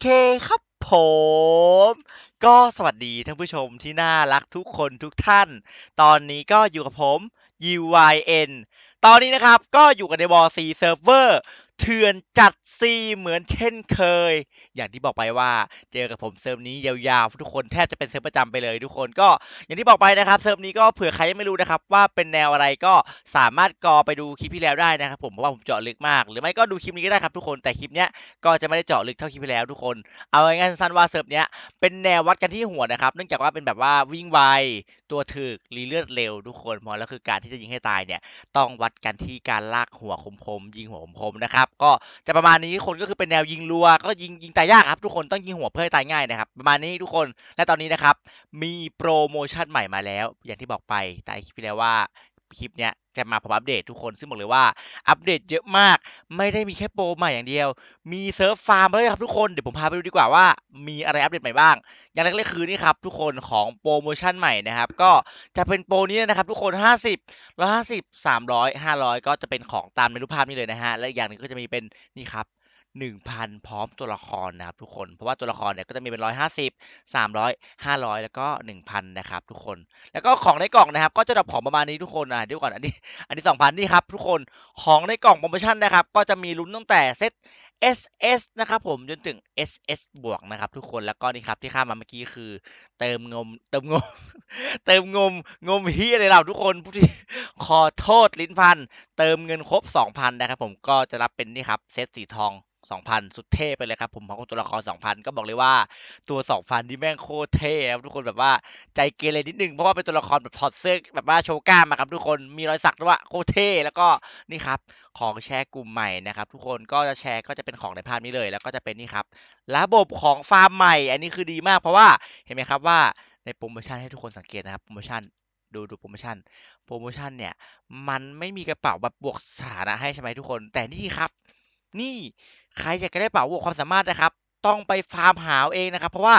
เคครับผม ก็สวัสดีท่านผู้ชมที่น่ารักทุกคนทุกท่าน ตอนนี้ก็อยู่กับผม UYN ตอนนี้นะครับก็อยู่กันใน War C Server เถื่อนจัดซีเหมือนเช่นเคย อย่างที่บอกไปว่าเจอกับผมเซิร์ฟนี้ยาวๆทุกคนแทบจะเป็นเซิร์ฟประจำไปเลยทุกคนก็อย่างที่บอกไปนะครับเซิร์ฟนี้ก็เผื่อใครยังไม่รู้นะครับว่าเป็นแนวอะไรก็สามารถกอไปดูคลิปที่แล้วได้นะครับผมเพราะว่าผมเจาะลึกมาก หรือไม่ก็ดูคลิปนี้ก็ได้ครับทุกคนแต่คลิปเนี้ยก็จะไม่ได้เจาะลึกเท่าคลิปที่แล้วทุกคน เอาง่ายๆสั้นๆว่าเซิร์ฟเนี้ยเป็นแนววัดกันที่หัวนะครับเนื่องจากว่าเป็นแบบว่าวิ่งไวตัวถึกรีเลือดเร็วทุกคนพอแล้วคือการที่จะยิงให้ตายเนี่ยต้องวัดกันที่การลากหัวคมๆยิงหัวคมๆนะครับก็จะประมาณนี้คนก็คือเป็นแนวยิงรัว ก็ยิงยิงตายยากครับ ทุกคนต้องยิงหัวเพื่อให้ตายง่ายนะครับ ประมาณนี้ทุกคนและตอนนี้นะครับมีโปรโมชั่นใหม่มาแล้ว อย่างที่บอกไปแต่คลิปที่แล้วว่า คลิปเนี้ยจะมาพร้อมอัปเดตทุกคนซึ่งบอกเลยว่าอัปเดตเยอะมาก ไม่ได้มีแค่โปรใหม่อย่างเดียว มีเซิร์ฟฟาร์มด้วยครับทุกคนเดี๋ยวผมพาไปดูดีกว่าว่ามีอะไรอัปเดตใหม่บ้าง อย่างแรกเลยคือนี่ครับทุกคนของโปรโมชั่นใหม่นะครับ ก็จะเป็นโปรนี้นะครับทุกคน 50 150 300 500 ก็จะเป็นของตามในรูปภาพนี้เลยนะฮะและอย่างหนึงก็จะมีเป็นนี่ครับ 1,000 พร้อมตัวละครนะครับทุกคน เพราะว่าตัวละครเนี่ยก็จะมีเป็น 150 300 500 แล้วก็ 1,000 นะครับทุกคน แล้วก็ของในกล่องนะครับ ก็จะดับของประมาณนี้ทุกคนอะเดี๋ยวก่อนอันนี้ อันนี้ 2,000 นี่ครับทุกคนของในกล่องโปรโมชั่นนะครับ ก็จะมีลุ้นตั้งแต่เซต SS นะครับผมจนถึง SS บวกนะครับทุกคนแล้วก็นี่ครับที่ข้ามมาเมื่อกี้คือ เติมงม เติมงม เติมงมงมเฮีอะไรเราทุกคนผู้ที่ขอโทษลิ้นพัน เติมเงินครบ 2,000 นะครับผมก็จะรับเป็นนี่ครับเซตสีทอง 2,000 สุดเท่ไปเลยครับผมของตัวละคร 2,000 ก็บอกเลยว่าตัว 2,000ที่แม่งโคตรเท่ครับทุกคนแบบว่าใจเกเรนิดนึงเพราะว่าเป็นตัวละครแบบถอดเสื้อแบบว่าโชว์กล้ามอะครับทุกคนมีรอยสักด้วยว่าโคตรเท่แล้วก็นี่ครับของแชร์กลุ่มใหม่นะครับทุกคนก็จะแชร์ก็จะเป็นของในภาพนี้เลย แล้วก็จะเป็นนี่ครับระบบของฟาร์มใหม่ อันนี้คือดีมากเพราะว่าเห็นไหมครับว่าในโปรโมชั่นให้ทุกคนสังเกตนะครับโปรโมชั่นดูดูโปรโมชั่น โปรโมชั่นเนี่ย มันไม่มีกระเป๋าแบบบวกสถานะให้ใช่ไหมทุกคน แต่นี่ครับ นี่ใครอยากจะได้กระเป๋าบวกความสามารถนะครับ ต้องไปฟาร์มหาเอาเองนะครับ เพราะว่า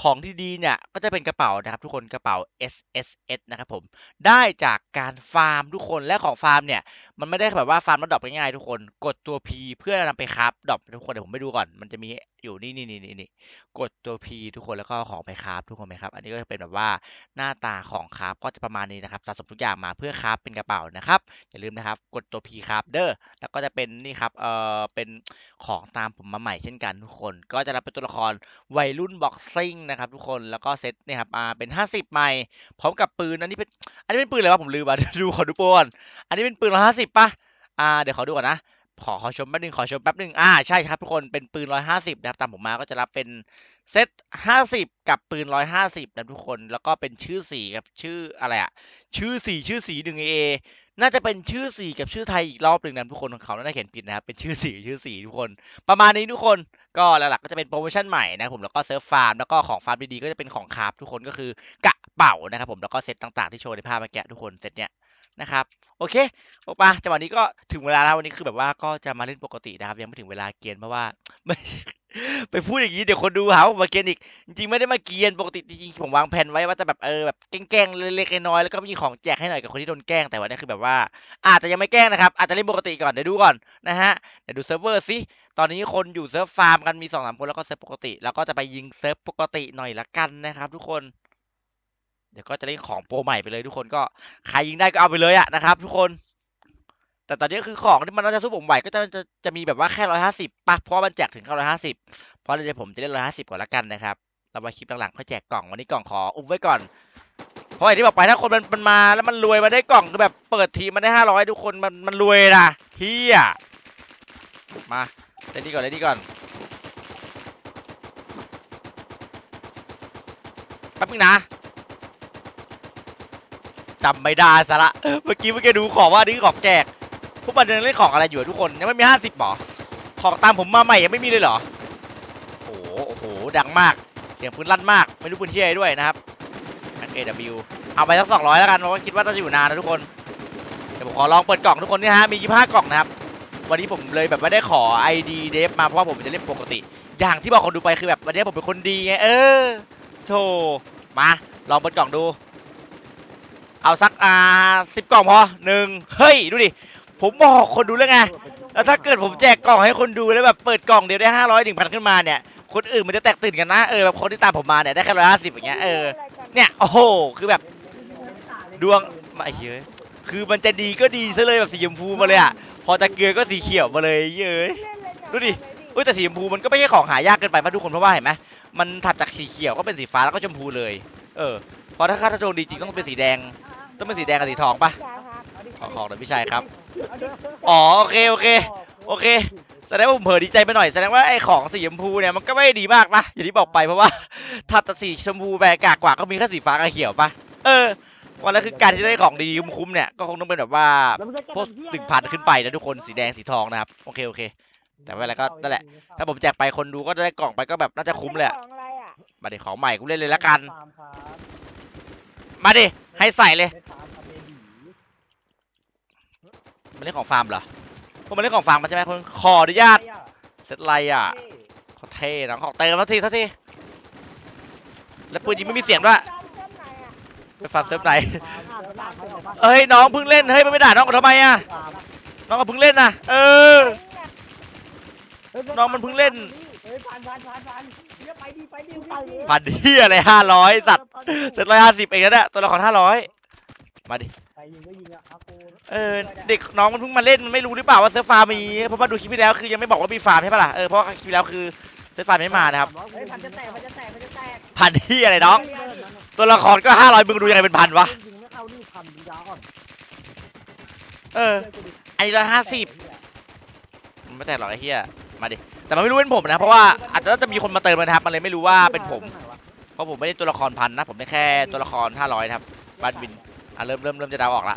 ของที่ดีเนี่ยก็จะเป็นกระเป๋านะครับ ทุกคนกระเป๋า S S S นะครับผมได้จากการฟาร์มทุกคนและของฟาร์มเนี่ยมันไม่ได้แบบว่าฟาร์มแล้วดรอปง่ายๆทุกคน กดตัว P เพื่อนำไปคราฟดรอปทุกคนเดี๋ยวผมไปดูก่อน มันจะมีอยู่นี่นี่นี่นี่กดตัว P ทุกคนแล้วก็ของไปคราฟทุกคนไหมครับ อันนี้ก็จะเป็นแบบว่าหน้าตาของคราฟก็จะประมาณนี้นะครับสะสมทุกอย่างมาเพื่อคราฟเป็นกระเป๋านะครับ อย่าลืมนะครับ กดตัว P ครับเด้อแล้วก็จะเป็นนี่ครับเอ่อเป็นของตามผมมาใหม่เช่นกันทุกคน ก็จะรับเป็นตัวละครวัยรุ่นบ็อกซิ่งนะครับทุกคนแล้วก็เซตนี่ครับอ่าเป็น 50ใหม่พร้อมกับปืนอันนี้เป็นอันนี้เป็นปืนอะไรวะผมลืมอะดูขอดูโปอนอันนี้เป็นปืนร้อยห้าสิบป่ะอ่าเดี๋ยวขอดูก่อนนะขอขอชมแป๊บนึงขอชมแป๊บนึงอ่าใช่ครับทุกคนเป็นปืนร้อยห้าสิบนะครับตามผมมาก็จะรับเป็นเซตห้าสิบกับปืนร้อยห้าสิบนะทุกคนแล้วก็เป็นชื่อสีกับชื่ออะไรอะชื่อสีชื่อสีหนึ่งเอน่าจะเป็นชื่อสีกับชื่อไทยอีกรอบหนึ่งนะทุกคนของเขาน่าจะเขียนผิดนะครับเป็นชื่อสีชื่อสีทุกคน ประมาณนี้ทุกคนก็หลักๆก็จะเป็นโปรโมชั่นใหม่นะผมแล้วก็เซิร์ฟฟาร์มแล้วก็ของฟาร์มดีๆก็จะเป็นของคราฟทุกคนก็คือกระเป๋านะครับผมแล้วก็เซตต่างๆที่โชว์ในภาพเมื่อกี้ทุกคนเซตเนี้ย นะครับโอเคโอปะจังหวะนี้ก็ถึงเวลาแล้ววันนี้คือแบบว่าก็จะมาเล่นปกตินะครับ ยังไม่ถึงเวลาเกียนเพราะว่าไม่ไปพูดอย่างนี้เดี๋ยวคนดูหาว่ามาเกียนอีก จริงๆไม่ได้มาเกียนปกติจริงๆผมวางแผนไว้ว่าจะแบบเออแบบแกล้งๆเล็กๆน้อยๆแล้วก็มีของแจกให้หน่อยกับคนที่โดนแกล้งแต่วันนี้คือแบบว่า อาจจะยังไม่แกล้งนะครับ อาจจะเล่นปกติก่อนเดี๋ยวดูก่อนนะฮะเดี๋ยวดูเซิร์ฟเวอร์สิตอนนี้คนอยู่เซิร์ฟฟาร์มกันมีสองสามคนแล้วก็เซิร์ฟปกติ แล้วก็จะไปยิงเซิร์ฟปกติหน่อยละกันนะครับ ทุกคน ดี๋ยวก็จะเล่นของโปรใหม่ไปเลยทุกคนก็ใครยิงได้ก็เอาไปเลยอะนะครับ ทุกคน แต่ตอนนี้คือของที่มันน่าจะสู้ผมไหวก็จะจะจะมีแบบว่าแค่ร้อยห้าสิบปะเพราะมันแจกถึงแค่ร้อยห้าสิบเพราะเดี๋ยวผมจะเล่นร้อยห้าสิบก่อนละกันนะครับเรามาคลิปหลังๆค่อยแจกกล่องวันนี้กล่องขออุ้มไว้ก่อนเพราะอย่างที่บอกไปถ้าคนมันมันมาแล้วมันรวยมาได้กล่องคือแบบเปิดทีมันได้ห้าร้อยทุกคนมันมันรวยนะเฮียมาเล่นนี่ก่อนเล่นนี่ก่อนแป๊บนึงนะ จำไม่ได้ซะละ เมื่อกี้เมื่อกี้ดูของว่านี่ของแจกพวกมันยังเล่นของอะไรอยู่ทุกคนยังไม่มีห้าสิบหรอของตามผมมาใหม่ยังไม่มีเลยเหรอโอ้โหโอ้โหดังมากเสียงปืนลั่นมากไม่รู้ปืนที่อะไรด้วยนะครับ AW เอาไปสักสองร้อยแล้วกันเพราะว่าคิดว่าจะอยู่นานนะทุกคนเดี๋ยวผมขอลองเปิดกล่องทุกคนนี่ฮะมียี่ห้ากล่องนะครับวันนี้ผมเลยแบบไม่ได้ขอ ID เดฟมาเพราะว่าผมจะเล่นปกติ อย่างที่บอกคนดูไปคือแบบวันนี้ผมเป็นคนดีไงเออโธ่มาลองเปิดกล่องดู เอาสักอ่าสิบกล่องพอหนึ่งเฮ้ยดูดิผมบอกคนดูแล้วไงแล้วถ้าเกิดผมแจกกล่องให้คนดูแล้วแบบเปิดกล่องเดียวได้ห้าร้อยหนึ่งพันขึ้นมาเนี่ยคนอื่นมันจะแตกตื่นกันนะเออแบบคนที่ตามผมมาเนี่ยได้แค่ร้อยห้าสิบอย่างเงี้ยเออเนี่ยโอ้โหคือแบบดวงไอ้เหี้ยคือมันจะดีก็ดีซะเลยแบบสีชมพูมาเลยอะพอจะเกลือก็สีเขียวมาเลยเย้ยดูดิอุ้ยแต่สีชมพูมันก็ไม่ใช่ของหายากเกินไปป่ะทุกคนเพราะว่าเห็นไหมมันถัดจากสีเขียวก็เป็นสีฟ้าแล้วก็ชมพูเลย เออพราะถ้าค่าถ้าโชคดีจริงต้องเป็นสีแดง ต้องเป็นสีแดงกับสีทองป่ะขอของหน่อยพี่ชายครับ อ๋อโอเคโอเคโอเคแสดงว่าผมเผลอดีใจไปหน่อยแสดงว่าไอ้ของสีชมพูเนี่ยมันก็ไม่ได้ดีมากนะอย่างที่บอกไปเพราะว่าถัดจากสีชมพูแบกกากกว่าก็มีแค่สีฟ้ากับเขียวป่ะเออวันแล้วคือการที่ได้ของดีคุ้มๆเนี่ยก็คงต้องเป็นแบบว่าพวกหนึ่งพันขึ้นไปนะทุกคนสีแดงสีทองนะครับโอเคโอเค แต่ว่าอะไรก็นั่นแหละ ถ้าผมแจกไปคนดูก็ได้กล่องไปก็แบบน่าจะคุ้มเลยอะของอะไรอะมาดิของใหม่กูเล่นเลยละกันฟาร์ มครับมาดิ ให้ใส่เลยไม่ฟาร์มครับเบบีมันเล่นของฟาร์มเหรอพวกมันเล่นของฟาร์มมันใช่ไหมคนขออนุญาตเซตไลอะขอเท่นะขอเติมสักทีสักที แล้วปืนยิงไม่มีเสียงด้วยจอมเส้นไหนอะไปฟาร์มเซิร์ฟไหนฟาร์มเซิร์ฟไหนครับเอ้ยน้องเพิ่งเล่น เฮ้ยมันไม่ด่าน้องทำไมอะฟาร์มน้องก็เพิ่งเล่นนะเออ น้องมันเพิ่งเล่นเฮ้ย พันพันพันพันเดี๋ยวไปดิไปดิไปดิพันเฮียอะไรห้าร้อยสัตว์เซตร้อยห้าสิบเองนะเนี่ยตัวละครห้าร้อยมาดิ ไปยิงก็ยิงอะอากูเออเด็กน้องมันเพิ่งมาเล่นมันไม่รู้หรือเปล่าว่าเซิร์ฟฟาร์มมีเพราะว่าดูคลิปที่แล้วคือยังไม่บอกว่ามีฟาร์มใช่ปะล่ะเออเพราะว่าคลิปที่แล้วคือเซิร์ฟฟาร์มไม่มานะครับเฮ้ยพันจะแตกพันจะแตกพันจะแตกพันที่อะไรน้องตัวละครก็ห้าร้อยมึงดูยังไงเป็นพันวะยิงไม่เข้านี่พันยาวอ่อนเอออันนี้ร้อยห้าสิบมันไม่แตกหรอกไอ้เหี้ย มาดิ แต่มันไม่รู้เป็นผมนะ เพราะว่าอาจจะจะมีคนมาเติมนะครับ มันเลยไม่รู้ว่าเป็นผม เพราะผมไม่ได้ตัวละครพันนะ ผมได้แค่ตัวละครห้าร้อยนะครับบ้านบิน อะเริ่มเริ่มเริ่มจะเดาออกละ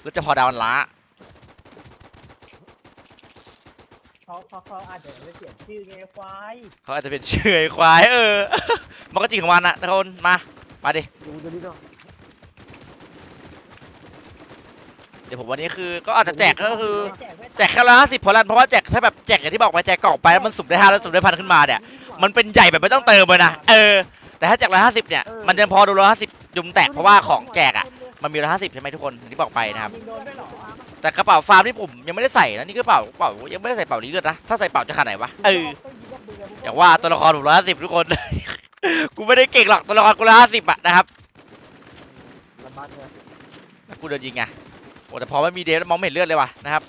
เริ่มจะพอเดามันละเขาเขาเขาอาจจะไม่เปลี่ยนชื่อไงควายเขาอาจจะเป็นเฉอยควายเออ มันก็จริงของมันนะทุกคน มา มาดิดูจะดีด้วย เดี๋ยวผมวันนี้คือก็อาจจะแจกก็คือแจกแค่ร้อยห้าสิบพอละเพราะว่าแจกถ้าแบบแจกอย่างที่บอกไปแจกกล่องไปแล้วมันสุ่มได้ห้าแล้วสุ่มได้พันขึ้นมาเนี่ยมันเป็นใหญ่แบบไม่ต้องเติมเลยนะเออแต่ถ้าแจกร้อยห้าสิบเนี่ยมันจะพอดูร้อยห้าสิบยุมแตกเพราะว่าของแจกอะมันมีร้อยห้าสิบใช่ไหมทุกคนอย่างที่บอกไปนะครับโดนด้วยเหรอแต่กระเป๋าฟาร์มที่ผมยังไม่ได้ใส่นะนี่กระเป๋ากระเป๋ายังไม่ได้ใส่เป๋านี้เลยนะถ้าใส่เป๋าจะขนาดไหนวะเอออย่างว่าตัวละครผมร้อยห้าสิบทุกคนกูไม่ได้เก่งหรอกตัวละครกูร้อยห้าสิบอะนะครับลำบากเลยแล้วกูเดินยิงไง โอ้แต่พอไม่มีเดฟแล้วมองไม่เห็นเลือดเลยว่ะนะครับ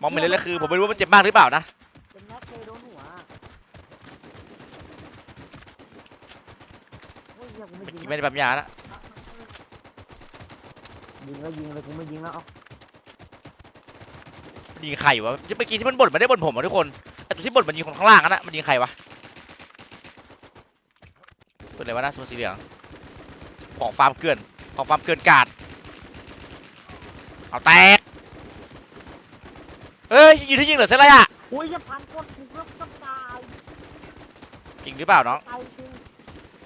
มองไม่เห็นเลือดแล้วคือผมไม่รู้ว่ามันเจ็บมากหรือเปล่านะเป็นนักเคยโดนหัวเฮ้ยกูไม่เมื่อยิกี้งไม่ได้ปั๊มยานะยิงแล้วยิงเลยกูไม่ยิงแล้วเอายิงใครวะเมื่อกี้ที่มันบ่นมันได้บ่นผมอะทุกคนไอ้ตัวที่บ่นมันยิงคนข้างล่างอะนะมันยิงใครวะเป็นอะไรวะนะตัวสีเหลืองของฟาร์มเกินของฟาร์มเกินกาด เอาแตก เอ้ยยิงที่ยิงเหรอเซตอะไรอะอุ้ยจะพันกดกูก็จะตายจริงหรือเปล่าน้อง ตายจริง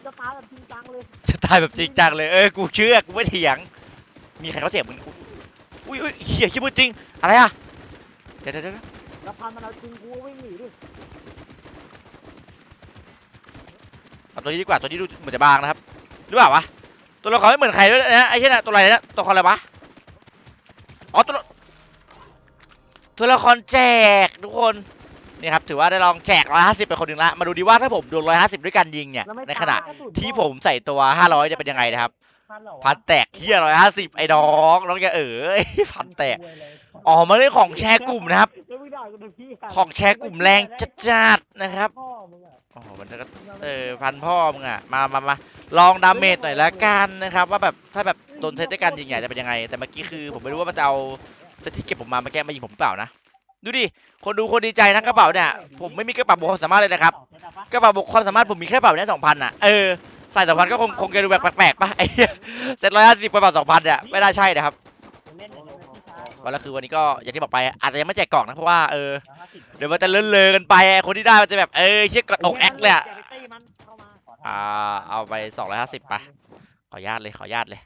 จะตายแบบจริงจังเลยจะตายแบบจริงจังเลย เออ กูเชื่อ กูไม่เถียง มีใครเขาเถียงมึงกูอุ้ยอุ้ยเหี้ยคิดพูดจริง อะไรอะเดี๋ยวเดี๋ยวเดี๋ยวแล้วพันมันเอาจริงกูวิ่งหนีดิเอาตัวนี้ดีกว่า ตัวนี้ดูเหมือนจะบางนะครับ หรือเปล่าวะ ตัวละครไม่เหมือนใครด้วยนะ ไอ้เช่นน่ะตัวอะไรนะ ตัวละครอะไรวะ อ๋อตัวละตัวละครแจกทุกคนนี่ครับถือว่าได้ลองแจก 150ไปคนหนึ่งละมาดูดีว่าถ้าผมโดน150 ด้วยกันยิงเนี่ยแล้วไม่ในขณะตายกรสุนที่ผมใส่ตัว 500จะเป็นยังไงนะครับ พันเหรอวะพันแตกเฮีย150 ไอ้น้องน้องอย่าเอ๋ย พันแตก อ๋อมาเล่นของแชร์กลุ่มนะครับเดี๋ยวมึงด่ากูเดี๋ยวพี่ะของแชร์กลุ่มแรงจัดๆนะครับพ่อมึงอะโอ้โหมันก็ เออพันพ่อมึงอะมามามา ลองดาเมจหน่อยละกันนะครับ ว่าแบบถ้าแบบโดนเซตด้วยกันยิงใหญ่จะเป็นยังไง แต่เมื่อกี้คือผมไม่รู้ว่ามันจะเอาเซตที่เก็บผมมามาแก้มายิงผมเปล่านะดูดิคนดูคนดีใจนะกระเป๋าเนี่ยผมไม่มีกระเป๋าบุคความสามารถเลยนะครับกระเป๋าบุคความสามารถผมมีแค่กระเป๋าเนี้สองพันอะเออใส่สองพันก็คงคงจะดูแบบแปลกๆป่ะไอ้เซตร้อยห้าสิบกระเป๋าสองพันเนี่ยไม่น่าใช่นะครับวันละคือวันนี้ก็อย่างที่บอกไปอาจจะยังไม่แจกกล่องนะเพราะว่าเออเดี๋ยวมันจะเลื่อนเลอกันไปคนที่ได้มันจะแบบเออเชี่ยกดอกแอคเลย อทนอ่าเอาไปสองร้อยห้าสิบไปขออนุญาตเลยขออนุญาตเลย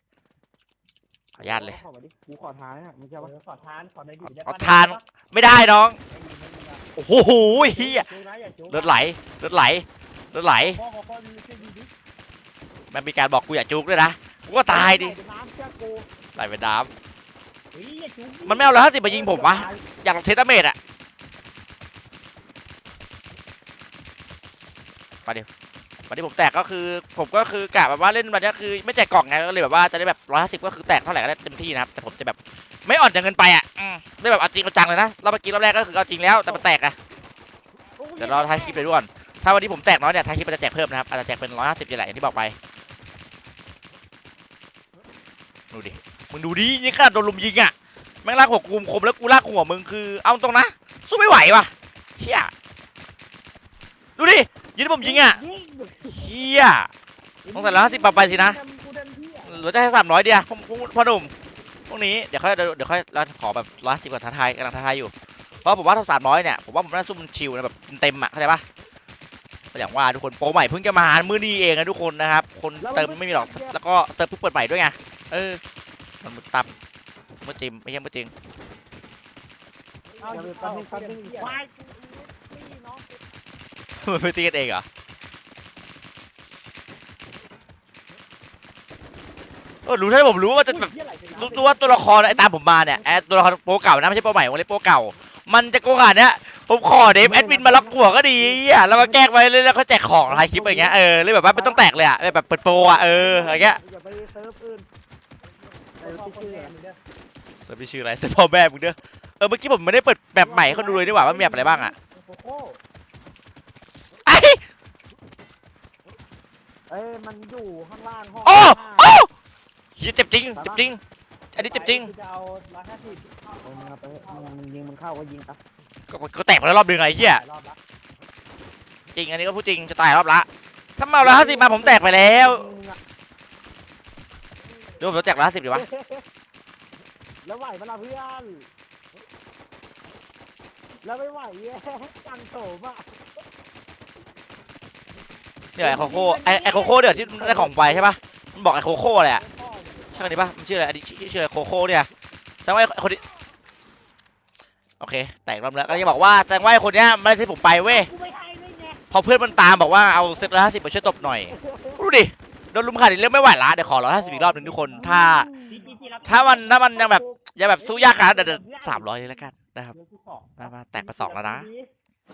ขออนุญาตเลย ขอมาดิกูขอทานอะมึงจะว่าขอทานขอในดีได้เอาทาน ไม่ได้น้องโอ้โหเฮียเลือดไหลเลือดไหลเลือดไหลพ่อขอพ่อดีช่วยดีดิมันมีการบอกกูอย่าจุกด้วยนะกูก็ตายดิเป็นน้ำเชื่อกูไหลไปน้เฮ้ยอย่าจุ๊บมันไม่เอา150มายิงผมวะำอยากเทสเมดอะมาเดี๋ยว วันที่ผมแตกก็คือ ผมก็คือกะแบบว่าเล่นวันนี้คือไม่แจกกล่องไงก็เลยแบบว่าจะได้แบบร้อยห้าสิบก็คือแตกเท่าไหร่ก็ได้เต็มที่นะครับแต่ผมจะแบบไม่อ่อนจนเกินไปอะอืมได้แบบเอาจริงเอาจังเลยนะรอบเมื่อกี้รอบแรกก็คือเอาจริงแล้วแต่มันแตกอะเดี๋ยวเราท้ายคลิปเลยด้วยก่อนถ้าวันนี้ผมแตกน้อยเนี่ยท้ายคลิปมันจะแจกเพิ่มนะครับอาจจะแจกเป็นร้อยห้าสิบนี่แหละอย่างที่บอกไปดูดิมึงดูดินี่ขนาดโดนลุมยิงอะแม่งลากหัวกูคมแล้วกูลากหัวมึงคือเอาตรงนะสู้ไม่ไหวว่ะเชี่ยดูดิ ยิงที่ผมยิงอะเฮีย ต้องใส่150ปรับไปสินะกูเดินเที่ยวเหลือได้สามร้อยเดียวผมผมพ่อหนุ่มพวกนี้เดี๋ยวค่อยเดี๋ยวค่อยเราขอแบบร้อยสิบกว่าท้าทายกำลังท้าทายอยู่ เพราะผมว่าถ้าสามร้อยเนี่ยผมว่าผมน่าสู้มันชิวนะแบบเต็มๆอะเข้าใจปะก็อย่างว่าทุกคนโปรใหม่เพิ่งจะมามื้อนี้เองนะทุกคนนะครับ คนเติมไม่มีหรอกแล้วก็เติมเพิ่งเปิดใหม่ด้วยไงเออมันมึกตับเมื่อจริงไม่ใช่เมื่อจริง เอาเดี๋ยวดิแป๊บนึงแป๊บนึงควาย มันไม่ตีกันเองเหรอเออรู้ใช่ผมรู้ว่าจะแบบรู้ตัวว่าตัวละครไอ้ตามผมมาเนี่ยไอ้ตัวละครโปรเก่านะไม่ใช่โปรใหม่วงเล็บโปรเก่า มันจะโกงขนาดเนี้ยผมขอเดฟแอดมินมาล็อกหัวก็ดีอะแล้วมาแกล้งไว้เลยแล้วเขาแจกของท้ายคลิปอะไรเงี้ยเออเลยแบบว่าไม่ต้องแตกเลยอะเลยแบบเปิดโปรอะเอออะไรเงี้ยอย่าไปเซิร์ฟอื่นเออพี่ชื่ออะไรมึงเด้อเสิร์ฟชื่ออะไรเสิร์ฟพ่อแม่มึงเด้อเออเมื่อกี้ผมไม่ได้เปิดแบบใหม่ให้เขาดูเลยดีกว่าว่ามีแบบอะไรบ้างอะ โอ้โห ไอ้ เอ้ยมันอยู่ข้างล่างห้องโอ้โอ้เหี้ยเจ็บจริงเจ็บจริง อันนี้เจ็บจริงกูจะเอาร้อยห้าสิบเออมึงเอาไปมึงยิงมันเข้าก็ยิงครับก็ก็แตกมาแล้วรอบนึงไอ้เหี้ยหลายรอบละจริงอันนี้ก็พูดจริงจะตายรอบละถ้ามาแล้วห้าสิบมาผมแตกไปแล้วมึงอะเดี๋ยวผมจะแจกร้อยห้าสิบดีวะแล้วไหวปะล่ะเพื่อน แล้วไม่ไหวแย่จังโถมอะ เนี่ยไอโคโค่ไอไอโคโค่เดี๋ยวที่ได้ของไปใช่ปะมันบอกไอโคโค่เลยอะใช่คนนี้ปะมันชื่ออะไรอันนี้ชื่อชื่อะไรโคโค่เนี่ยแสดงว่าไอคนนี้โอเคแตกรอบแล้วก็จะบอกว่าแสดงว่าไอคนเนี้ยไม่ได้ที่ผมไปเว้ยพอเพื่อนมันตามบอกว่าเอาเซตละห้าสิบมาช่วยตบหน่อยดูดิโดนลุมขาดอีกเรื่องไม่ไหวละเดี๋ยวขอร้อยห้าสิบอีกรอบหนึ่งทุกคนถ้า ถ้ามันถ้ามันยังแบบย่าแบบสู้ยากขนาดเดี๋ยวสามร้อยเลยแล้วกันนะครับมาแตกไปสองแล้วนะ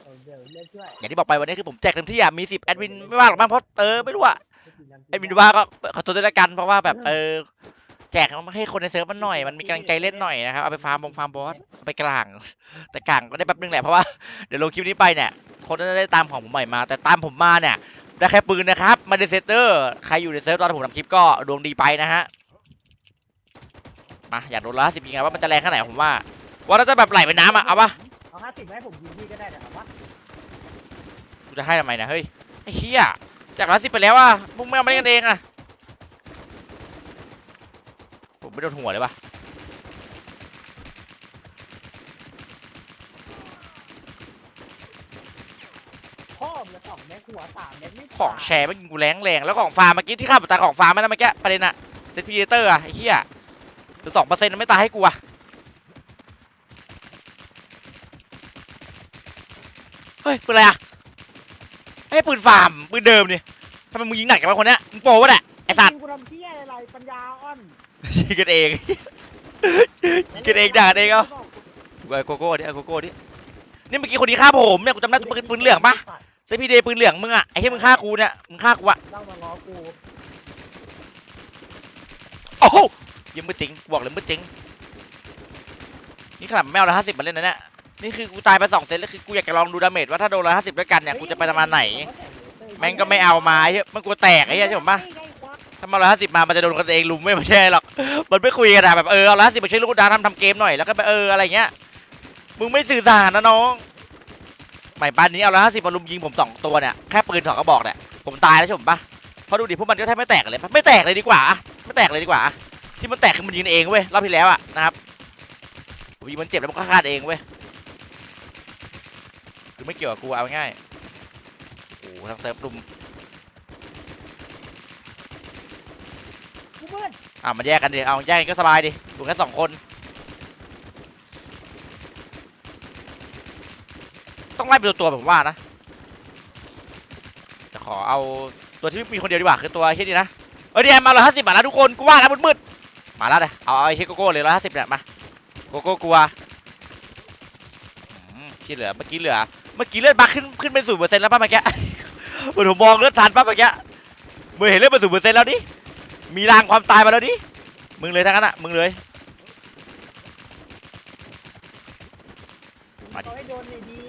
ออเดี๋ยวเล่นช่วยอย่างที่บอกไปวันนี้คือผมแจกเต็มที่อะมีสิบแอดมินไม่ว่างหรอกบ้างเพราะเออไม่รู้อะไอ้มินว่าก็ขอโทษด้วยละกันเพราะว่าแบบเออแจกมาให้คนในเซิร์ฟมันหน่อย มันมีกำลังใจเล่นหน่อยนะครับ เอาไปฟาร์มบงฟาร์มบอสเอาไปกลาง แต่กลางก็ได้แป๊บนึงแหละเพราะว่าเดี๋ยวลงคลิปนี้ไปเนี่ย คนจะได้ตามของผมใหม่มา แต่ตามผมมาเนี่ย ได้แค่ปืนนะครับ มาเดเซเตอร์ ใครอยู่ในเซิร์ฟตอนผมทำคลิปก็ดวงดีไปนะฮะ มา อยากโดนละสิบยิงไงว่ามันจะแรงแค่ไหนผมว่า ว่าเราจะแบบไหลเป็นน้ำอะเอาปะ เอาห้าสิบให้ผมยิงพี่ก็ได้นะครับว่ากูจะให้ทำไมนะเฮ้ยไอ้เหี้ยจากละสิบไปแล้วอะมึงไม่เอามาเล่นกันเองอะผมไม่โดนหัวเลยปะพ่อมันสองเมตรหัวสามเมตรไม่ของแชร์ไม่กินกูแรงแรงแล้วของฟาร์มเมื่อกี้ที่ข้าบตายของฟาร์มไม่นะเมื่อกี้ประเด็นอะเซตพีเตอร์อะไอ้เหี้ยหรือสองเปอร์เซ็นต์ไม่ตายให้กูอะ ฮ้ยปืนอะไรอะเฮ้ยปืนฟาร์มปืนเดิมนี่ทำไมมึงยิงหนักจังวะคนเนี้ยมึงโปรวะเนี่ยไอ้สัตว์กูทำเพี้ยอะไรปัญญาอ่อนยิงกันเองยิงกันเองด่ากันเองเอาไอ้โกโก้ดิไอ้โกโก้ดินี่เมื่อกี้คนนี้ฆ่าผมเนี่ยกูจำได้ปืนปืนเหลืองปะเซตพีเดปืนเหลืองมึงอะไอ้เหี้ยมึงฆ่ากูเนี่ยมึงฆ่ากูอะเล่ามาล้อกูโอ้โหยังไม่จริงบอกเลยไม่จริงนี่ขนาดแมวละห้าสิบมาเล่นนะเนี่ย นี่คือกูตายไปสองเซตแล้วคือกูอยากจะลองดูดาเมจว่าถ้าโดนละห้าสิบด้วยกันเนี่ยกูจะไปประมาณไหน แม่งก็ไม่เอามาไอ้เหี้ยมันกลัวแตกไอ้เหี้ยใช่ผมปะถ้ามาละห้าสิบมา มันจะโดนกันเองลุมไม่มาแช่หรอก มันไม่คุยกันอะแบบเออเอาละห้าสิบมาช่วยลูกดาทำทำเกมหน่อยแล้วก็ไปเอออะไรเงี้ย มึงไม่สื่อสารนะน้องใหม่ปานนี้เอาละห้าสิบมาลุมยิงผมสองตัวเนี่ยแค่ปืนสองกระบอกเนี่ยผมตายแล้วใช่ผมปะเพราะดูดิพวกมันก็แทบไม่แตกเลยไม่แตกเลยดีกว่าไม่แตกเลยดีกว่า ที่มันแตกคือมันยิงเองเว้ยรอบที่แล้วอะนะครับผมยิงมันเจ็บแล้วมันก็ฆ่าเองเว้ย คือไม่เกี่ยวกับกูเอาง่ายๆโอ้โหทางเซิร์ฟลุมกูมืดอะมันแยกกันดิเอาแยกกันก็สบายดิอยู่แค่สองคน ต้องไล่ไปตัวตัวๆผมว่านะจะขอเอาตัวที่มีคนเดียวดีกว่าคือตัวเฮียนี่นะเออเดียมาร้อยห้าสิบบาทแล้วทุกคนกูว่าแล้วมืดๆมาแล้วเลยเอาเอาไอ้เฮียโกโก้เลยร้อยห้าสิบเนี่ยมาโกโก้กลัวอืมที่เหลือเมื่อกี้เหลือเมื่อกี้เลือดบักขึ้นขึ้นเป็นศูนย์เปอร์เซ็นต์แล้วป่ะเมื่อกี้เหมือนผมมองเลือดทันปั๊บอย่างเงี้ยมึงเห็นเลือดมาสู่เปอร์เซ็นต์แล้วดิมีรางความตายมาแล้วดิมึงเลยทั้งนั้นอะมึงเลยมาดิเขาให้โดนเลยดี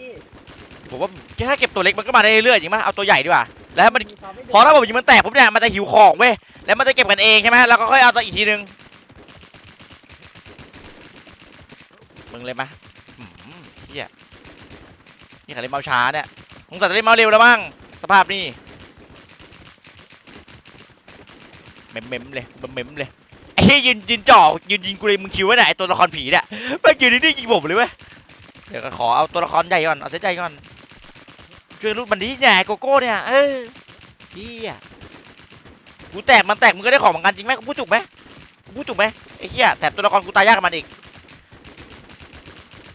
ผมว่าแค่เก็บตัวเล็กมันก็มาได้เรื่อยๆจริงไหมเอาตัวใหญ่ดีกว่าแล้วให้มันเขาไม่โดนพอถ้าผมยิงมันแตกปุ๊บเนี่ยมันจะหิวของเว้ยแล้วมันจะเก็บกันเองใช่ไหมแล้วก็ค่อยเอาตัวอีกทีนึงมึงเลยมะอืมเฮีย นี่ขันเล่นเมาช้าเนี่ยมึงสัตว์เล่นเมาเร็วแล้วมั้งสภาพนี่เมมเมมเลยเมมเมมเลยไอ้เหี้ยยืนยืนจ่อยืนยิงกูเลยมึงคิวไว้ไหนตัวละครผีเนี่ยแม่ยืนนิ่ยิงผมเลยเว้ยเดี๋ยวก็ขอเอาตัวละครใหญ่ก่อนเอาเส้นใหญ่ก่อนช่วยรูดมันดีเนี่ยไอ้โกโก้เนี่ยเออเฮียกูแตกมันแตกมึงก็ได้ของเหมือนกันจริงไหมกูพูดถูกไหมกูพูดถูกไหมไอ้เหี้ยแถบตัวละครกูตายยากมันอีก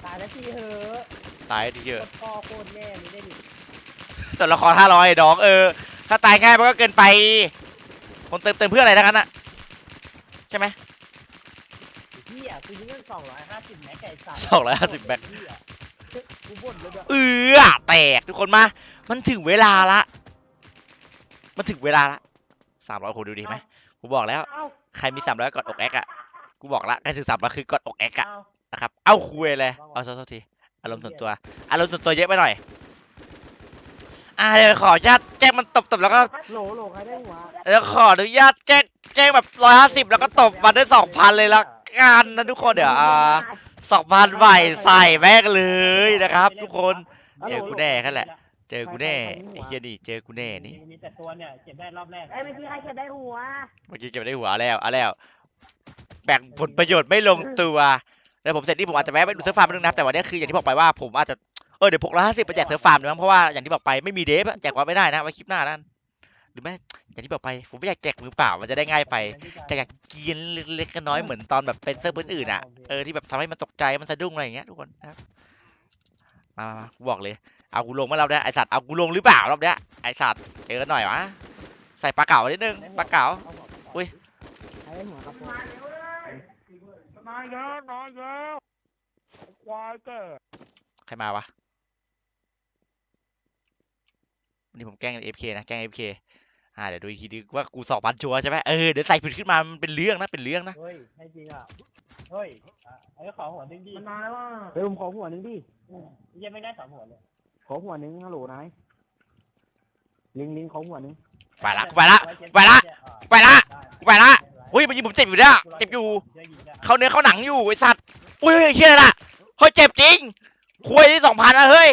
ตายแล้วทีเหอะ ตายทีเยอะพ่อโคตรแม่มึงได้ดิตัวละครห้าร้อยดองเออ ถ้าตายง่ายมันก็เกินไป คนเติมเติมเพื่ออะไรทั้งนั้นอะใช่ไหมเฮียกูยิงเงินสองร้อยห้าสิบแม็กไก่สัตว์250แม็กเหี้ยกูบ่นเลยด้วยเออแตกทุกคนมา มันถึงเวลาละ มันถึงเวลาละสามร้อยคนดูดีไหมกูบอกแล้วเอ้าใครมีสามร้อยกดอกแอกอะกูบอกละใครถึงสามร้อยคือกดอกแอกอะเอ้านะครับ เอ้าคุยเลย เอาโทษโทษที อารมณ์ส่วนตัว อารมณ์ส่วนตัวเยอะไปหน่อย อ่าเดี๋ยวขออนุญาตแจ้งมันตบๆแล้วก็โหลโหลใครได้หัวแล้วขออนุญาตแจ้งแจ้งแบบร้อยห้าสิบแล้วก็ตบมันด้วยสองพันเลยละกันนะทุกคนเดี๋ยวอ่าสองพันใบใส่แม่งเลยนะครับ ทุกคนเจอกูแน่แค่แหละ เจอกูแน่ไอ้เฮียนี่เจอกูแน่นี่มีแต่ตัวเนี่ยเก็บได้รอบแรกไอ้เมื่อกี้ใครเก็บได้หัวเมื่อกี้เก็บได้หัวเอาแล้วเอาแล้วแบ่งผลประโยชน์ไม่ลงตัว แล้วผมเสร็จนี่ผมอาจจะแวะไปดูเซิร์ฟฟาร์มนึงนะแต่วันนี้คืออย่างที่บอกไปว่าผมอาจจะเออเดี๋ยวพกร้อยห้าสิบไปแจกเซิร์ฟฟาร์มด้วยมั้งเพราะว่าอย่างที่บอกไปไม่มีเดฟแจกว่าไม่ได้นะไว้คลิปหน้านั่นหรือไม่อย่างที่บอกไปผมไม่อยากแจกมือเปล่ามันจะได้ง่ายไปแต่อยากเกรียนเล็กๆน้อยๆเหมือนตอนแบบเป็นเซิร์ฟอื่นๆอะเออที่แบบทำให้มันตกใจมันสะดุ้งอะไรอย่างเงี้ยทุกคนนะครับมามาบอกเลยเอากูลงมาเราเนี่ยไอสัตว์เอากูลงหรือเปล่ารอบเนี้ยไอสัตว์เจอกันหน่อยวะใส่ปลาเก๋านิดนึงปลาเก๋าอุ้ย ใครได้หัวครับผมมาเยอะมาเยอะควายแก่ใครมาวะวันนี้ผมแกล้งเอฟเคนะแกล้งเอฟเคอ่าเดี๋ยวดูอีกทีนึงว่ากูสอบพันชัวร์ใช่ไหมเออเดี๋ยวใส่ผิดขึ้นมามันเป็นเรื่องนะเป็นเรื่องนะเฮ้ยให้จริงอะ เฮ้ยอะไอ้ขอหัวหนึ่งดิมันมาแล้วว่าเฮ้ยผมขอหัวหนึ่งดิยังไม่ได้สองหัวเลยขอหัวหนึ่งฮัลโหลนายลิงลิงขอหัวหนึ่งไปละไปละ ไปละ ไปละ กูไปละ อุ้ยมันยิงผมเจ็บอยู่เนี่ยเจ็บอยู่ เข้าเนื้อเข้าหนังอยู่ไอสัตว์ อุ้ยเฮ้ยเชี่ยอะไรล่ะเฮ้ยเจ็บจริง คุยที่สองพันอะเฮ้ย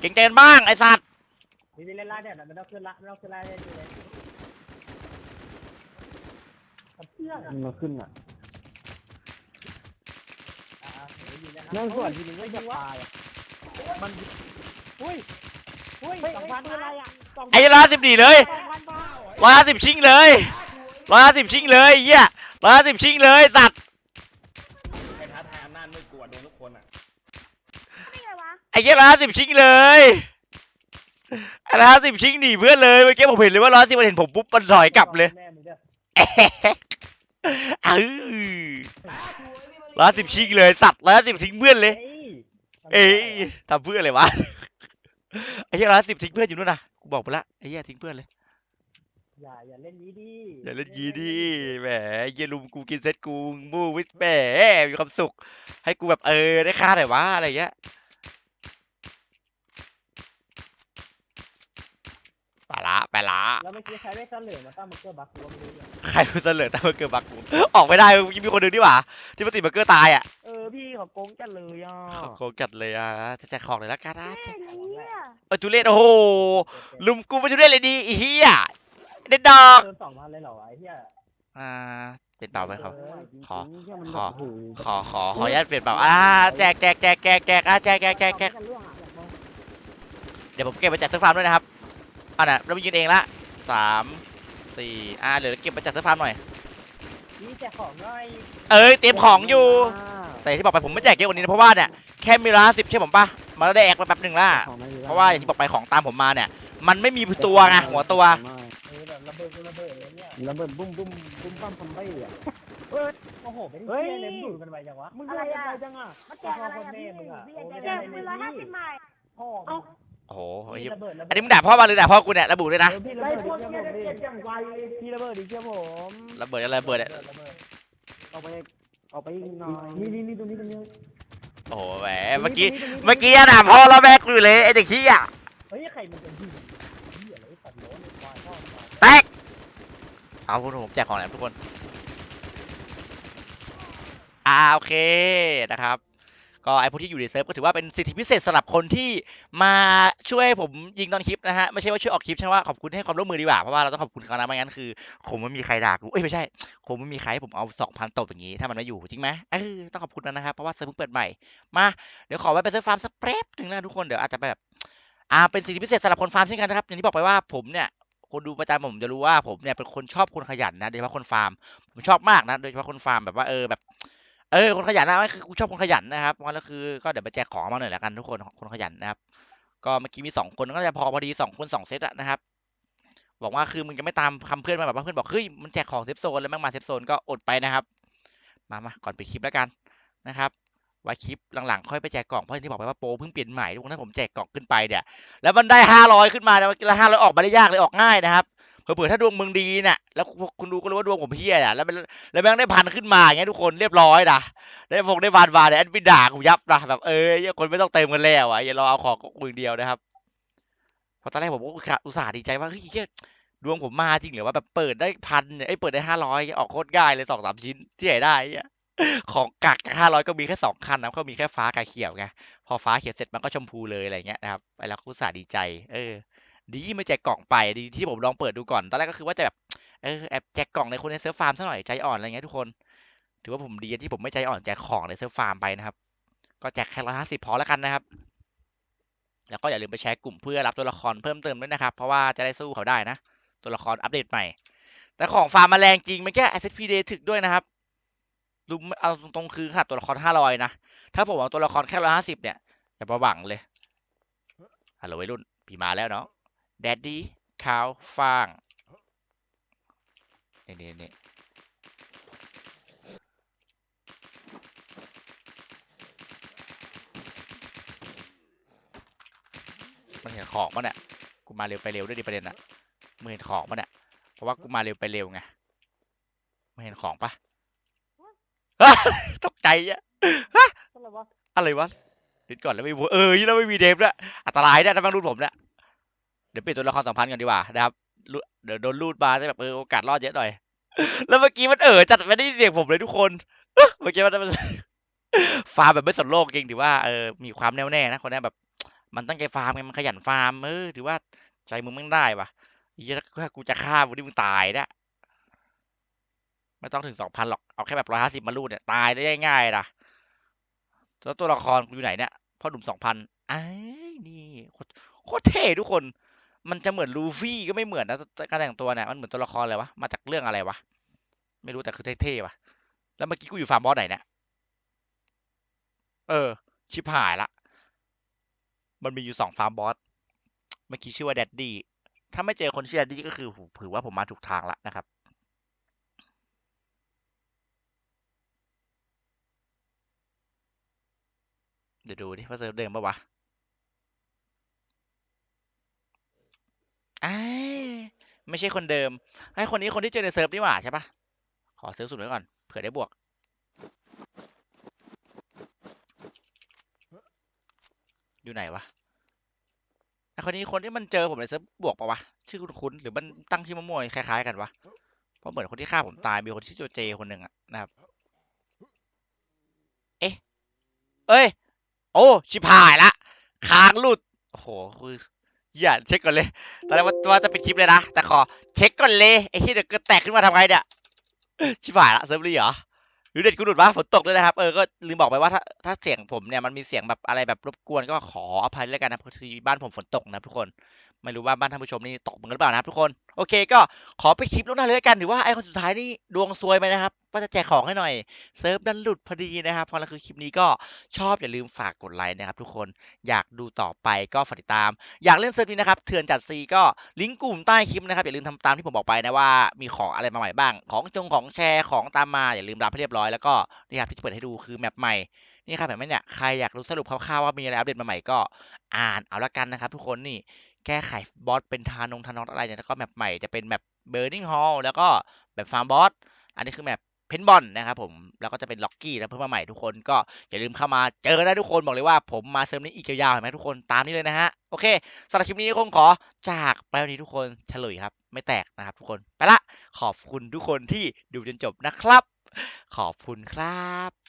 เก่งใจกันบ้างไอสัตว์พี่เล่นล่าเนี่ยมันต้องขึ้นละมันต้องขึ้นละเล่นเลยเพื่อนอะมันมาขึ้นอะอะเดี๋ยวยิงนะครันั่บงส่วนทีนึงก็จะตายอะมันอุ้ยอุ้ยเฮ้ยสองไอ้พันปืนอะไรอะสองไอ้ร้อยห้าสิบหนีเลยสองพันบาทร้อยห้าสิบชิงเลย ร้อยห้าสิบชิงเลยเหี้ยร้อยห้าสิบชิงเลยสัตว์ไปท้าทายอำนาจมืดกลัวโดนทุกคนอะไอ้เหี้ยร้อยห้าสิบชิงเลยไอ้ร้อยห้าสิบชิงหนีเพื่อนเลยเมื่อกี้ผมเห็นเลยว่าร้อยสิบมันเห็นผมปุ๊บมันถอยกลับเลยแม่มึงจะเอ๊ะเออร้อยสิบชิงเลยสัตว์ร้อยสิบทิ้งเพื่อนเลยเอ้ยเอ้ยทำเพื่ออะไรวะไอ้เหี้ยร้อยสิบทิ้งเพื่อนอยู่นู่นนะกูบอกไปละไอ้เหี้ยทิ้งเพื่อนเลย อย่าอย่าเล่นนี้ดิอย่าเล่นยีดิแหมไอ้เหี้ยลุมกูกินเซ็ตกูมูวิทแหมมีความสุข ให้กูแบบเออได้ค่าหน่อยวะอะไรอย่างเงี้ยไปละไปละแล้วเมื่อกี้ใครได้เสลือมาตั้งมันเกอร์บัคกูว่าไม่รู้เลยใครกูเสลอแต่เบอร์เกอร์บักกูออกไม่ได้ยังมีคนหนึ่งดีกว่าที่มันติดเบอร์เกอร์ตายอะเออพี่เขาโกงจัดเลยอะโคกัดเลยอะจะแจกของเลยละกันนะแจกเนี่ย เออจูเล่นโอ้โหลุมกูไปจูเล่นเลยดีไอ้เหี้ย เด็ดดอกเติมสองพันเลยเหรอไอ้เหี้ยอ่าเป็นเปล่าไหมครับ ขอขขออขอขอขออนุญาตเปลี่ยนเปล่าอ่าแจกแจกแจกแจกแจกอะแจกแจกแจกแจกเดี๋ยวผมเก็บไปจัดเสื้อฟาร์มด้วยนะครับอะนะเราไปยืนเองละสามสี่อ่าเดี๋ยวเก็บไปจัดเสื้อฟาร์มหน่อย นี่แจกของหน่อยเอ้ยเตรียมของอยู่ แต่ที่บอกไปผมไม่แจกเยอะกว่านี้นะเพราะว่าเนี่ยแค่มีร้านสิบใช่ผมปะมาแล้วได้แอกไปแป๊บหนึ่งละเพราะว่าอย่างที่บอกไปของตามผมมาเนี่ย มันไม่มีตัวไงหัวตัว เออแบบระเบิดกูระเบิดเลยเนี่ยระเบิดบุ้มบุ้มบุ้มปั้มทำไปอะ โอ้โหเป็นเฮ้เหี้ยยเลยมึงดูดกันไปจังวะมึงอะไรอะจังอะแจกอะไรอะพี่พี่แจกปืนร้อยห้าสิบใหม่พ่อเอาโอ้โหไอ้เหี้ยระเบิดระเบิดอันนี้มึงด่าพ่อมาหรือด่าพ่อกูเนี่ยระบุด้วยนะ เออพี่ระไล่เบิดพดิวกเชื่อเนี้ผมดิยจะเก็บอย่างไวเลยพี่ระเบิดดิเชื่อผมระเบิดอะไรระเบิดเนี่ยระเบิดออกไปออกไปอีกหน่อยนี่นี่นี่ตรงนี้ตรงนี้โอ้โหแหมเมื่อกี้ตรงนี้ตรงนี้เมื่อกี้อะด่าพ่อแล้วแม่กูอยู่เลยไอ้เด็กขี้อะเฮ้ยใครมันจะยิงเหี้ยอะไรตัดโล้นในควายพ่อมันมา แตก เอาคุณผมแจกของแหลมทุกคน อ่าโอเคนะครับ ก็ไอพวกที่อยู่ในเซิร์ฟก็ถือว่าเป็นสิทธิพิเศษสำหรับคนที่มาช่วยผมยิงตอนคลิปนะฮะไม่ใช่ว่าช่วยออกคลิปใช่ว่าขอบคุณให้ความร่วมมือดีกว่าเพราะว่าเราต้องขอบคุณเขานะไม่งั้นคือคงไม่มีใครด่ากูเอ้ยไม่ใช่คงไม่มีใครให้ผมเอาสองพันตบอย่างนี้ถ้ามันไม่อยู่จริงไหมเออต้องขอบคุณนะครับเพราะว่าเซิร์ฟเพิ่งเปิดใหม่มาเดี๋ยวขอไว้ไปเซิร์ฟฟาร์มสักแป๊บหนึ่งนะทุกคนเดี๋ยวอาจจะแบบอ่าเป็นสิทธิพิเศษสำหรับคนฟาร์มเช่นกันนะครับอย่างที่บอกไปว่าผมเนี่ย คนดูประจำผมจะรู้ว่าผมเนี่ยเป็นคนชอบคนขยันนะโดยเฉพาะคนฟาร์มผมชอบมากนะโดยเฉพาะคนฟาร์มแบบว่าเออแบบเออคนขยันนะคือกูชอบคนขยันนะครับเพราะแล้วคือก็เดี๋ยวไปแจกของมาหน่อยละกันทุกคนคนขยันนะครับ ก็เมื่อกี้มีสองคนก็จะพอพอดีสองคนสองเซตอะนะครับบอกว่าคือมึงจะไม่ตามคำเพื่อนมาแบบว่าเพื่อนบอกเฮ้ยมันแจกของเซฟโซนแล้วแม่งมาเซฟโซนก็อดไปนะครับ มามาก่อนปิดคลิปแล้วกันนะครับ ไว้คลิปหลังๆ ค่อยไปแจกกล่องเพราะที่บอกไปว่าโปรเพิ่งเปลี่ยนใหม่ทุกคนถ้าผมแจกกล่องขึ้นไปเนี่ยแล้วมันได้ห้าร้อยขึ้นมาแล้วแล้วห้าร้อยออกมาได้ยากเลยออกง่ายนะครับเผื่อถ้าดวงมึงดีเนี่ยแล้วคุณดูก็รู้ว่าดวงผมเฮี้ยอะแล้วมันแล้วแม่งได้พันขึ้นมาอย่างเงี้ยทุกคนเรียบร้อยนะได้ฟงได้บานบานเนี่ยแอดมินด่ากูยับนะแบบเอ้ยคนไม่ต้องเติมกันแล้วอะอย่าเราเอาของกูอย่างเดียวนะครับเพราะตอนแรกผมก็อุตส่าห์ดีใจว่าเฮ้ยดวงผมมาจริงหรือว่าแบบเปิดได้พันเนี่ยไอ้เปิดได้ห้าร้อยออกโคตรง่ายเลยสองสามชิ้นที่ไหนได้เหี้ย ของกักจากห้าร้อยก็มีแค่สองคันนะก็มีแค่ฟ้ากับเขียวไงพอฟ้าเขียวเสร็จมันก็ชมพูเลยอะไรเงี้ยนะครับไปแล้วก็สาดีใจ เออ ดีไม่แจกกล่องไปดีที่ผมลองเปิดดูก่อนตอนแรกก็คือว่าจะแบบเออแอบแจกกล่องในคนในเซิร์ฟฟาร์มซะหน่อยใจอ่อนอะไรเงี้ยทุกคน ถือว่าผมดีที่ผมไม่ใจอ่อนแจกของในเซิร์ฟฟาร์มไปนะครับ ก็แจกแค่ร้อยห้าสิบพอแล้วกันนะครับ แล้วก็อย่าลืมไปแชร์กลุ่มเพื่อรับตัวละครเพิ่มเติมด้วยนะครับ เพราะว่าจะได้สู้เขาได้นะ ตัวละครอัปเดตใหม่ แต่ของฟาร์มมาแรงจริงมันแค่ SSP Day ถึกด้วยนะครับ ดูเอาตรงๆคือค่ะตัวละครห้าร้อยนะ ถ้าผมเอาตัวละครแค่ร้อยห้าสิบเนี่ยอย่าประหวังเลยฮัลโหลวัยรุ่นพี่มาแล้วเนาะแดดดี้คาวฟางนี่นี่นี่มันเห็นของมันเนี่ยกูมาเร็วไปเร็วด้วยดิประเด็นอะมึงเห็นของมันเนี่ยเพราะว่ากูมาเร็วไปเร็วไงมึงเห็นของปะ ตกใจอะอะไรวะอะไรวะเดี๋ยวก่อนแล้วไม่มีเออแล้วไม่มีเดฟด้วยอันตรายด้วยถ้าฟังรุ่นผมเนี่ยเดี๋ยวเปลี่ยนตัวละครสัมพันธ์ก่อนดีกว่านะครับรูเดี๋ยวโดนรูดมาจะแบบเออโอกาสรอดเยอะหน่อย แล้วเมื่อกี้มันเออจัดไม่ได้ยินเสียงผมเลยทุกคนเมื่อกี้มันมันฟาร์มแบบไม่สนโลกจริงถือว่าเออมีความแน่วแน่นะคนเนี้ยแบบ มันตั้งใจฟาร์มไงมันขยันฟาร์มเออถือว่าใจมึงไม่งได้ปะเหี้ยถ้ากูจะฆ่ามึงนี่มึงตายนะ ไม่ต้องถึงสองพันหรอก เอาแค่แบบร้อยห้าสิบมาลูดเนี่ย ตายได้ง่ายๆนะแล้วตัวละครอยู่ไหนเนี่ยพ่อหนุ่มสองพันไอ้นี่โคตรโคตรเท่ทุกคน มันจะเหมือนลูฟี่ก็ไม่เหมือนนะการแต่งตัวเนี่ยมันเหมือนตัวละครอะไรวะมาจากเรื่องอะไรวะไม่รู้แต่คือเท่ๆวะแล้วเมื่อกี้กูอยู่ฟาร์มบอสไหนเนี่ยเออ ชิบหายละ มันมีอยู่สองฟาร์มบอสเมื่อกี้ชื่อว่าแดดดี้ถ้าไม่เจอคนชื่อแดดดี้ก็คือถือว่าผมมาถูกทางละนะครับ ดี๋ยวดูดิว่าเซิร์ฟเดิมปะวะไอ้ไม่ใช่คนเดิมให้คนนี้คนที่เจอในเซิร์ฟนี่หว่าใช่ปะขอเซิร์ฟสุดไว้ก่อน เผื่อได้บวก อยู่ไหนวะ ไอ้คนนี้คนที่มันเจอผมในเซิร์ฟบวกปะวะ ชื่อคุ้นๆหรือมันตั้งชื่อมั่วๆคล้ายๆกันวะ เพราะเหมือนคนที่ฆ่าผมตายมีคนที่ชื่อเจคนหนึ่งอะนะครับ เอ๊ะ เอ้ย โอ้ชิบหายละค้างหลุดโอ้โหคืออย่าเช็คก่อนเลย ตอนแรกว่าว่าจะเป็นคลิปเลยนะ แต่ขอเช็คก่อนเลยไอ้ที่เดี๋ยวเกิดแตกขึ้นมาทำไงเนี่ยชิบหายละเซิร์ฟรีเหรอหรือเด็ดกูหลุดวะฝนตกด้วยนะครับเออก็ลืมบอกไปว่าถ้าถ้าเสียงผมเนี่ยมันมีเสียงแบบอะไรแบบรบกวนก็ขออภัยด้วยกันนะเพราะที่บ้านผมฝนตกนะทุกคน ไม่รู้ว่าบ้านท่านผู้ชมนี่ตกเหมือนกันหรือเปล่านะครับทุกคน โอเคก็ขอไปคลิปลงหน้าเลยล้วกันถือว่าไอคนสุดท้ายนี่ดวงซวยไปนะครับว่าจะแจกของให้หน่อยเซิร์ฟดันหลุดพอดีนะครับพอแล้วคือคลิปนี้ก็ชอบอย่าลืมฝากกดไลค์นะครับทุกคนอยากดูต่อไปก็ฝากติดตาม อยากเล่นเซิร์ฟนี้นะครับเถื่อนจัดซีก็ลิงก์กลุ่มใต้คลิปนะครับอย่าลืมทำตามที่ผมบอกไปนะว่ามีของอะไรมาใหม่บ้าง ของจงของแชร์ของตามมาอย่าลืมรับให้เรียบร้อยแล้วก็นี่ครับที่จะเปิดให้ดูคือแมปใหม่นี่ครับแบบนี้เนี่ยใครอยากรู้สรุปคร่าวๆว่ามีอะไรอัปเดตมาใหม่ก็อ่านเอาละกันนะครับทุกคนนี่ แก้ไขบอสเป็นทานงทานอสอะไรเนี่ยแล้วก็แมปใหม่จะเป็นแมปเบอร์นิงฮอลแล้วก็แบบฟาร์มบอสอันนี้คือแมปเพนบอลนะครับผมแล้วก็จะเป็นล็อกกี้แล้วเพิ่มมาใหม่ทุกคนก็อย่าลืมเข้ามาเจอกันได้ทุกคนบอกเลยว่าผมมาเซิร์ฟนี้อีกยาวๆเห็นไหมทุกคนตามนี้เลยนะฮะโอเคสำหรับคลิปนี้คงขอจากไปวันนี้ทุกคนเฉลยครับ ไม่แตกนะครับทุกคนไปละขอบคุณทุกคนที่ดูจนจบนะครับ ขอบคุณครับ